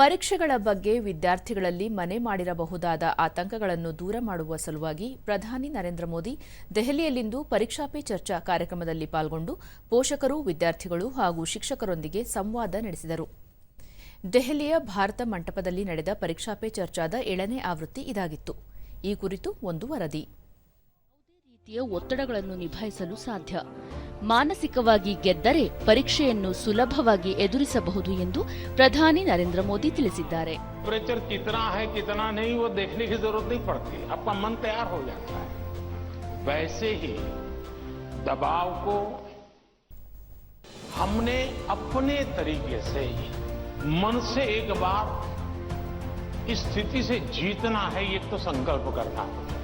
ಪರೀಕ್ಷೆಗಳ ಬಗ್ಗೆ ವಿದ್ಯಾರ್ಥಿಗಳಲ್ಲಿ ಮನೆ ಮಾಡಿರಬಹುದಾದ ಆತಂಕಗಳನ್ನು ದೂರ ಮಾಡುವ ಸಲುವಾಗಿ ಪ್ರಧಾನಿ ನರೇಂದ್ರ ಮೋದಿ ದೆಹಲಿಯಲ್ಲಿಂದು ಪರೀಕ್ಷಾ ಪೇ ಚರ್ಚಾ ಕಾರ್ಯಕ್ರಮದಲ್ಲಿ ಪಾಲ್ಗೊಂಡು ಪೋಷಕರು, ವಿದ್ಯಾರ್ಥಿಗಳು ಹಾಗೂ ಶಿಕ್ಷಕರೊಂದಿಗೆ ಸಂವಾದ ನಡೆಸಿದರು. ದೆಹಲಿಯ ಭಾರತ ಮಂಟಪದಲ್ಲಿ ನಡೆದ ಪರೀಕ್ಷಾ ಪೇ ಚರ್ಚಾದ ಏಳನೇ ಆವೃತ್ತಿ ಇದಾಗಿತ್ತು. ಈ ಕುರಿತು ಒಂದು ವರದಿ. ರೀತಿಯ ಒತ್ತಡಗಳನ್ನು ನಿಭಾಯಿಸಲು ಸಾಧ್ಯ. ಮಾನಸಿಕವಾಗಿ ಗೆದ್ದರೆ ಪರೀಕ್ಷೆಯನ್ನು ಸುಲಭವಾಗಿ ಎದುರಿಸಬಹುದು ಎಂದು ಪ್ರಧಾನಿ ನರೇಂದ್ರ ಮೋದಿ ತಿಳಿಸಿದ್ದಾರೆ टेम्परेचर कितना है कितना नहीं वो देखने की जरूरत नहीं पड़ती आपका मन तैयार हो जाता है वैसे ही दबाव को हमने अपने तरीके से ही मन से एक बार इस स्थिति से जीतना है ये तो संकल्प करना होगा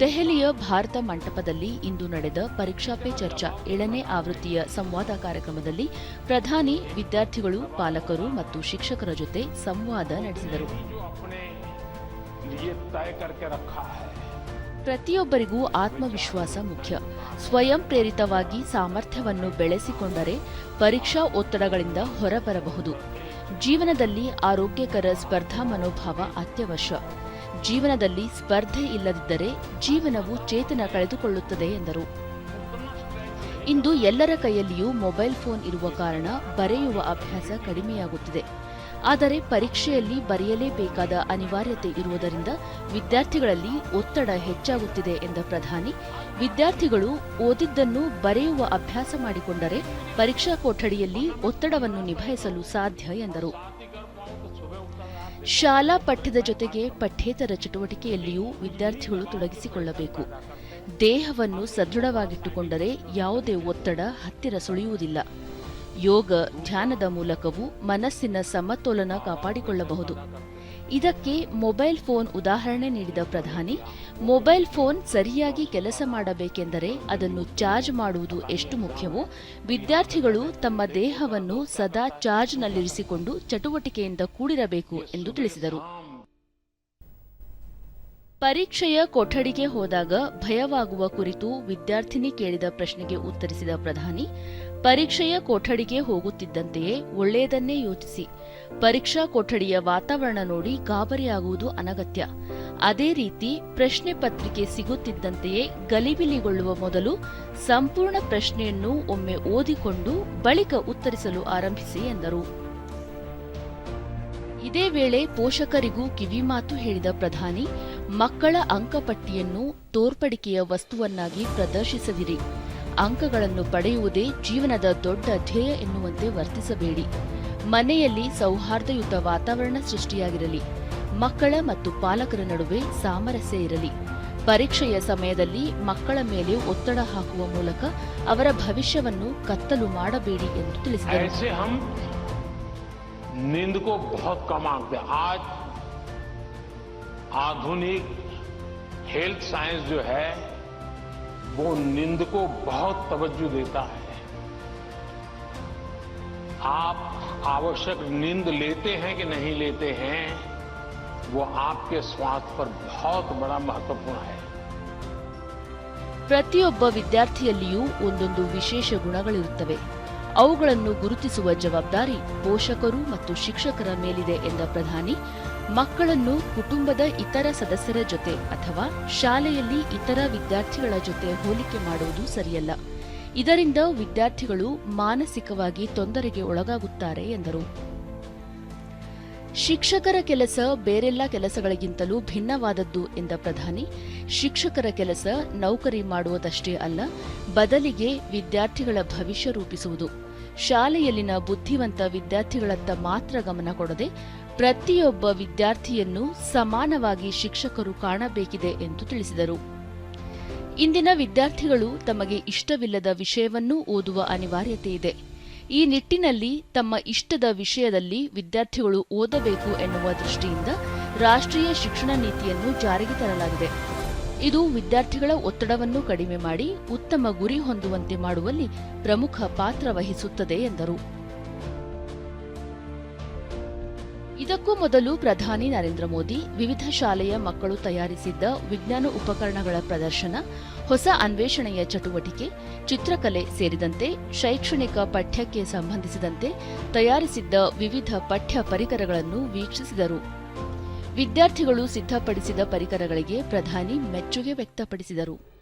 ದೆಹಲಿಯ ಭಾರತ ಮಂಟಪದಲ್ಲಿ ಇಂದು ನಡೆದ ಪರೀಕ್ಷಾ ಪೇ ಚರ್ಚಾ ಏಳನೇ ಆವೃತ್ತಿಯ ಸಂವಾದ ಕಾರ್ಯಕ್ರಮದಲ್ಲಿ ಪ್ರಧಾನಿ ವಿದ್ಯಾರ್ಥಿಗಳು ಪಾಲಕರು ಮತ್ತು ಶಿಕ್ಷಕರ ಜೊತೆ ಸಂವಾದ ನಡೆಸಿದರು. ಪ್ರತಿಯೊಬ್ಬರಿಗೂ ಆತ್ಮವಿಶ್ವಾಸ ಮುಖ್ಯ. ಸ್ವಯಂ ಪ್ರೇರಿತವಾಗಿ ಸಾಮರ್ಥ್ಯವನ್ನು ಬೆಳೆಸಿಕೊಂಡರೆ ಪರೀಕ್ಷಾ ಒತ್ತಡಗಳಿಂದ ಹೊರಬರಬಹುದು. ಜೀವನದಲ್ಲಿ ಆರೋಗ್ಯಕರ ಸ್ಪರ್ಧಾ ಮನೋಭಾವ ಅತ್ಯವಶ್ಯ. ಜೀವನದಲ್ಲಿ ಸ್ಪರ್ಧೆ ಇಲ್ಲದಿದ್ದರೆ ಜೀವನವು ಚೇತನ ಕಳೆದುಕೊಳ್ಳುತ್ತದೆ ಎಂದರು. ಇಂದು ಎಲ್ಲರ ಕೈಯಲ್ಲಿಯೂ ಮೊಬೈಲ್ ಫೋನ್ ಇರುವ ಕಾರಣ ಬರೆಯುವ ಅಭ್ಯಾಸ ಕಡಿಮೆಯಾಗುತ್ತಿದೆ. ಆದರೆ ಪರೀಕ್ಷೆಯಲ್ಲಿ ಬರೆಯಲೇಬೇಕಾದ ಅನಿವಾರ್ಯತೆ ಇರುವುದರಿಂದ ವಿದ್ಯಾರ್ಥಿಗಳಲ್ಲಿ ಒತ್ತಡ ಹೆಚ್ಚಾಗುತ್ತಿದೆ ಎಂದ ಪ್ರಧಾನಿ, ವಿದ್ಯಾರ್ಥಿಗಳು ಓದಿದ್ದನ್ನು ಬರೆಯುವ ಅಭ್ಯಾಸ ಮಾಡಿಕೊಂಡರೆ ಪರೀಕ್ಷಾ ಕೊಠಡಿಯಲ್ಲಿ ಒತ್ತಡವನ್ನು ನಿಭಾಯಿಸಲು ಸಾಧ್ಯ ಎಂದರು. ಶಾಲಾ ಪಠ್ಯದ ಜೊತೆಗೆ ಪಠ್ಯೇತರ ಚಟುವಟಿಕೆಯಲ್ಲಿಯೂ ವಿದ್ಯಾರ್ಥಿಗಳು ತೊಡಗಿಸಿಕೊಳ್ಳಬೇಕು. ದೇಹವನ್ನು ಸದೃಢವಾಗಿಟ್ಟುಕೊಂಡರೆ ಯಾವುದೇ ಒತ್ತಡ ಹತ್ತಿರ ಸುಳಿಯುವುದಿಲ್ಲ. ಯೋಗ, ಧ್ಯಾನದ ಮೂಲಕವೂ ಮನಸ್ಸಿನ ಸಮತೋಲನ ಕಾಪಾಡಿಕೊಳ್ಳಬಹುದು. ಇದಕ್ಕೆ ಮೊಬೈಲ್ ಫೋನ್ ಉದಾಹರಣೆ ನೀಡಿದ ಪ್ರಧಾನಿ, ಮೊಬೈಲ್ ಫೋನ್ ಸರಿಯಾಗಿ ಕೆಲಸ ಮಾಡಬೇಕೆಂದರೆ ಅದನ್ನು ಚಾರ್ಜ್ ಮಾಡುವುದು ಎಷ್ಟು ಮುಖ್ಯವೋ, ವಿದ್ಯಾರ್ಥಿಗಳು ತಮ್ಮ ದೇಹವನ್ನು ಸದಾ ಚಾರ್ಜ್ನಲ್ಲಿರಿಸಿಕೊಂಡು ಚಟುವಟಿಕೆಯಿಂದ ಕೂಡಿರಬೇಕು ಎಂದು ತಿಳಿಸಿದರು. ಪರೀಕ್ಷೆಯ ಕೊಠಡಿಗೆ ಹೋದಾಗ ಭಯವಾಗುವ ಕುರಿತು ವಿದ್ಯಾರ್ಥಿನಿ ಕೇಳಿದ ಪ್ರಶ್ನೆಗೆ ಉತ್ತರಿಸಿದ ಪ್ರಧಾನಿ, ಪರೀಕ್ಷೆಯ ಕೊಠಡಿಗೆ ಹೋಗುತ್ತಿದ್ದಂತೆಯೇ ಒಳ್ಳೆಯದನ್ನೇ ಯೋಚಿಸಿ. ಪರೀಕ್ಷಾ ಕೊಠಡಿಯ ವಾತಾವರಣ ನೋಡಿ ಗಾಬರಿಯಾಗುವುದು ಅನಗತ್ಯ. ಅದೇ ರೀತಿ ಪ್ರಶ್ನೆ ಪತ್ರಿಕೆ ಸಿಗುತ್ತಿದ್ದಂತೆಯೇ ಗಲಿಬಿಲಿಗೊಳ್ಳುವ ಮೊದಲು ಸಂಪೂರ್ಣ ಪ್ರಶ್ನೆಯನ್ನು ಒಮ್ಮೆ ಓದಿಕೊಂಡು ಬಳಿಕ ಉತ್ತರಿಸಲು ಆರಂಭಿಸಿ ಎಂದರು. ಇದೇ ವೇಳೆ ಪೋಷಕರಿಗೂ ಕಿವಿಮಾತು ಹೇಳಿದ ಪ್ರಧಾನಿ, ಮಕ್ಕಳ ಅಂಕಪಟ್ಟಿಯನ್ನು ತೋರ್ಪಡಿಕೆಯ ವಸ್ತುವನ್ನಾಗಿ ಪ್ರದರ್ಶಿಸದಿರಿ. ಅಂಕಗಳನ್ನು ಪಡೆಯುವುದೇ ಜೀವನದ ದೊಡ್ಡ ಧ್ಯೇಯ ಎನ್ನುವಂತೆ ವರ್ತಿಸಬೇಡಿ. ಮನೆಯಲ್ಲಿ ಸೌಹಾರ್ದಯುತ ವಾತಾವರಣ ಸೃಷ್ಟಿಯಾಗಿರಲಿ ಮಕ್ಕಳ ಮತ್ತು ಪಾಲಕರ ನಡುವೆ ಸಾಮರಸ್ಯ ಇರಲಿ ಪರೀಕ್ಷೆಯ ಸಮಯದಲ್ಲಿ ಮಕ್ಕಳ ಮೇಲೆ ಒತ್ತಡ ಹಾಕುವ ಮೂಲಕ ಅವರ ಭವಿಷ್ಯವನ್ನು ಕತ್ತಲು ಮಾಡಬೇಡಿ ಎಂದು ತಿಳಿಸಿದರು ऐसे हम नींद को बहुत कम आंकते हैं आज आधुनिक हेल्थ साइंस जो है वो नींद को बहुत तवज्जो देता है आप आवश्यक नींद लेते हैं कि नहीं लेते हैं वो आपके स्वास्थ्य पर बहुत बड़ा महत्वपूर्ण है ಪ್ರತಿಯೊಬ್ಬ ವಿದ್ಯಾರ್ಥಿಯಲ್ಲಿಯೂ ಒಂದೊಂದು ವಿಶೇಷ ಗುಣಗಳಿರುತ್ತವೆ ಅವುಗಳನ್ನು ಗುರುತಿಸುವ ಜವಾಬ್ದಾರಿ ಪೋಷಕರು ಮತ್ತು ಶಿಕ್ಷಕರ ಮೇಲಿದೆ ಎಂದ ಪ್ರಧಾನಿ ಮಕ್ಕಳನ್ನು ಕುಟುಂಬದ ಇತರ ಸದಸ್ಯರ ಜೊತೆ ಅಥವಾ ಶಾಲೆಯಲ್ಲಿ ಇತರ ವಿದ್ಯಾರ್ಥಿಗಳ ಜೊತೆ ಹೋಲಿಕೆ ಮಾಡುವುದು ಸರಿಯಲ್ಲ ಇದರಿಂದ ವಿದ್ಯಾರ್ಥಿಗಳು ಮಾನಸಿಕವಾಗಿ ತೊಂದರೆಗೆ ಒಳಗಾಗುತ್ತಾರೆ ಎಂದರು. ಶಿಕ್ಷಕರ ಕೆಲಸ ಬೇರೆಲ್ಲ ಕೆಲಸಗಳಿಗಿಂತಲೂ ಭಿನ್ನವಾದದ್ದು ಎಂದ ಪ್ರಧಾನಿ, ಶಿಕ್ಷಕರ ಕೆಲಸ ನೌಕರಿ ಮಾಡುವುದಷ್ಟೇ ಅಲ್ಲ, ಬದಲಿಗೆ ವಿದ್ಯಾರ್ಥಿಗಳ ಭವಿಷ್ಯ ರೂಪಿಸುವುದು. ಶಾಲೆಯಲ್ಲಿನ ಬುದ್ಧಿವಂತ ವಿದ್ಯಾರ್ಥಿಗಳತ್ತ ಮಾತ್ರ ಗಮನ ಕೊಡದೆ ಪ್ರತಿಯೊಬ್ಬ ವಿದ್ಯಾರ್ಥಿಯನ್ನು ಸಮಾನವಾಗಿ ಶಿಕ್ಷಕರು ಕಾಣಬೇಕಿದೆ ಎಂದು ತಿಳಿಸಿದರು. ಇಂದಿನ ವಿದ್ಯಾರ್ಥಿಗಳು ತಮಗೆ ಇಷ್ಟವಿಲ್ಲದ ವಿಷಯವನ್ನೂ ಓದುವ ಅನಿವಾರ್ಯತೆ ಇದೆ. ಈ ನಿಟ್ಟಿನಲ್ಲಿ ತಮ್ಮ ಇಷ್ಟದ ವಿಷಯದಲ್ಲಿ ವಿದ್ಯಾರ್ಥಿಗಳು ಓದಬೇಕು ಎನ್ನುವ ದೃಷ್ಟಿಯಿಂದ ರಾಷ್ಟ್ರೀಯ ಶಿಕ್ಷಣ ನೀತಿಯನ್ನು ಜಾರಿಗೆ ತರಲಾಗಿದೆ. ಇದು ವಿದ್ಯಾರ್ಥಿಗಳ ಒತ್ತಡವನ್ನು ಕಡಿಮೆ ಮಾಡಿ ಉತ್ತಮ ಗುರಿ ಹೊಂದುವಂತೆ ಮಾಡುವಲ್ಲಿ ಪ್ರಮುಖ ಪಾತ್ರ ವಹಿಸುತ್ತದೆ ಎಂದರು. ಇದಕ್ಕೂ ಮೊದಲು ಪ್ರಧಾನಿ ನರೇಂದ್ರ ಮೋದಿ ವಿವಿಧ ಶಾಲೆಯ ಮಕ್ಕಳು ತಯಾರಿಸಿದ್ದ ವಿಜ್ಞಾನ ಉಪಕರಣಗಳ ಪ್ರದರ್ಶನ, ಹೊಸ ಅನ್ವೇಷಣೆಯ ಚಟುವಟಿಕೆ, ಚಿತ್ರಕಲೆ ಸೇರಿದಂತೆ ಶೈಕ್ಷಣಿಕ ಪಠ್ಯಕ್ಕೆ ಸಂಬಂಧಿಸಿದಂತೆ ತಯಾರಿಸಿದ್ದ ವಿವಿಧ ಪಠ್ಯ ಪರಿಕರಗಳನ್ನು ವೀಕ್ಷಿಸಿದರು. ವಿದ್ಯಾರ್ಥಿಗಳು ಸಿದ್ಧಪಡಿಸಿದ ಪರಿಕರಗಳಿಗೆ ಪ್ರಧಾನಿ ಮೆಚ್ಚುಗೆ ವ್ಯಕ್ತಪಡಿಸಿದರು.